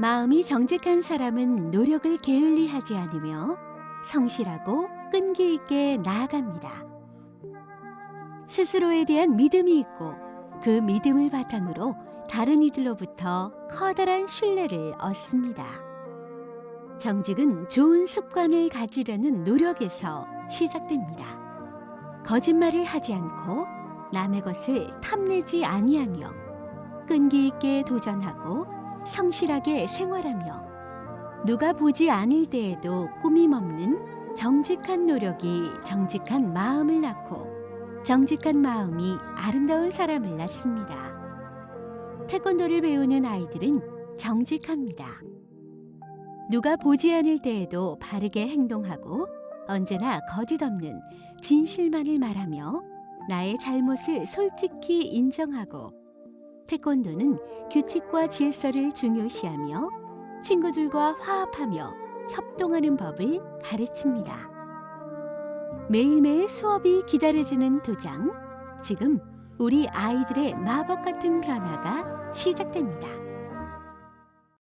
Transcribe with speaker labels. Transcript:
Speaker 1: 마음이 정직한 사람은 노력을 게을리 하지 않으며 성실하고 끈기 있게 나아갑니다. 스스로에 대한 믿음이 있고 그 믿음을 바탕으로 다른 이들로부터 커다란 신뢰를 얻습니다. 정직은 좋은 습관을 가지려는 노력에서 시작됩니다. 거짓말을 하지 않고 남의 것을 탐내지 아니하며 끈기 있게 도전하고 성실하게 생활하며 누가 보지 않을 때에도 꾸밈 없는 정직한 노력이 정직한 마음을 낳고 정직한 마음이 아름다운 사람을 낳습니다. 태권도를 배우는 아이들은 정직합니다. 누가 보지 않을 때에도 바르게 행동하고 언제나 거짓 없는 진실만을 말하며 나의 잘못을 솔직히 인정하고 태권도는 규칙과 질서를 중요시하며 친구들과 화합하며 협동하는 법을 가르칩니다. 매일매일 수업이 기다려지는 도장. 지금 우리 아이들의 마법 같은 변화가 시작됩니다.